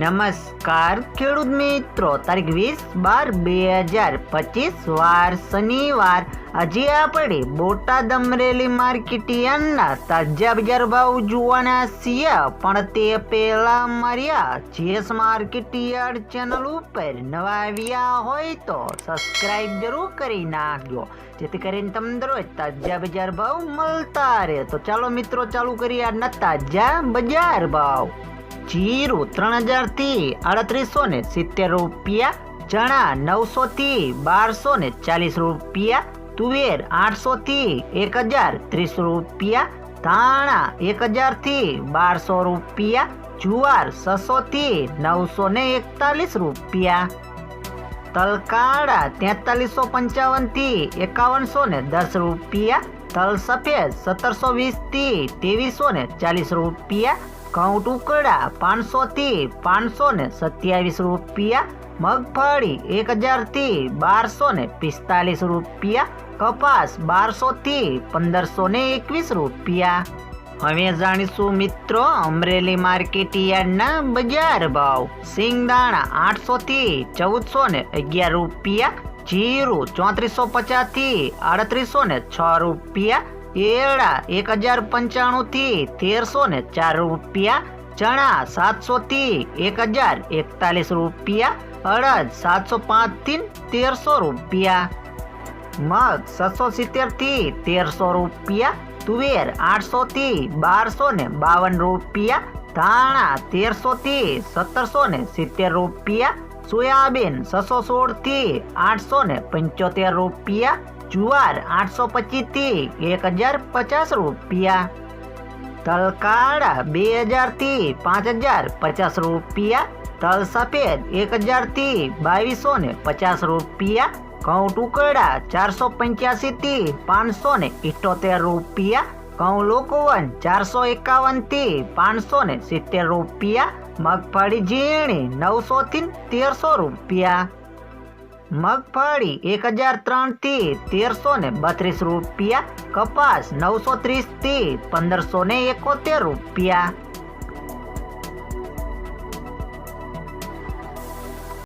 નમસ્કાર, ખેડૂત મિત્રો. તારીખ વીસ બાર બે હજાર પચીસ, વાર શનિવાર. આજે આપણે બોટાદ અમરેલી માર્કેટિયાના તાજા બજાર ભાવ જોવાના છીએ. પણ તે પહેલા માર્યા, જેસ માર્કેટિયાર ચેનલ ઉપર નવા આવ્યા હોય તો સબસ્ક્રાઇબ જરૂર કરી નાખજો. જેથી કરીને તમને દરરોજ તાજા બજાર ભાવ મળતા રહે. તો ચાલો મિત્રો, ચાલુ કરીએ આજના તાજા બજાર ભાવ. જીરું ત્રણ હજારથી અડત્રીસો ને સિત્તેર રૂપિયા, ચણા નવસોથી બારસો ને ચાલીસ રૂપિયા, તુવેર આઠસોથી એક હજાર ત્રીસ રૂપિયા, ધાણા એક હજારથી બારસો રૂપિયા, જુવાર છસોથી નવસો ને એકતાલીસ રૂપિયા. તલકાળા તેતાલીસો પંચાવનથી એકાવનસો ને દસ રૂપિયા તલ સફેદ સત્તરસો વીસથી ત્રેવીસો ને ચાલીસ રૂપિયા ઘઉં ટુકડા પાંચસોથી પાંચસો ને સત્યાવીસ રૂપિયા, મગફળી એક હજારથી બારસો ને પિસ્તાલીસ રૂપિયા, કપાસ બારસોથી પંદરસો ને એકવીસ રૂપિયા. હવે જાણીશું મિત્રો અમરેલી માર્કેટ યાર્ડના બજાર ભાવ. સિંગદાણા આઠસો થી ચૌદસો ને અગિયાર રૂપિયા, જીરું ચોત્રીસો પચાસથી આડત્રીસો ને છ રૂપિયા એરડા એક હજાર પંચાણું થી તેરસો ને ચાર રૂપિયા, ચણા સાતસો થી એક હજાર એકતાલીસ રૂપિયા, અડદ સાતસો પાંચથી તેરસો રૂપિયા. મગ છસો સિત્તેરથી તેરસો રૂપિયા, તુવેર આઠસો થી બારસો ને બાવન રૂપિયા, ધાણા તેરસો થી સત્તરસો ને સિત્તેર રૂપિયા, સોયાબીન છસો સોળથી આઠસો ને પંચોતેર રૂપિયા જુવાર આઠસો પચીસથી એક હજાર પચાસ રૂપિયા. તલકાળા બે હજારથી પાંચ હજાર પચાસ રૂપિયા. તલ સફેદ એક હજારથી બાવીસો ને પચાસ રૂપિયા. ઘઉં ટુકડા ચારસો પંચ્યાસી થી પાંચસો ને ઇઠોતેર રૂપિયા. ઘઉં લોકવન ચારસો એકાવનથી પાંચસો ને સિત્તેર રૂપિયા. મગફળી ઝીણી નવસો થી તેરસો રૂપિયા. મગફળી એક હજાર ત્રણથી તેરસો ને બત્રીસ રૂપિયા, કપાસ નવસો ત્રીસથી પંદરસો ને એકોતેર રૂપિયા.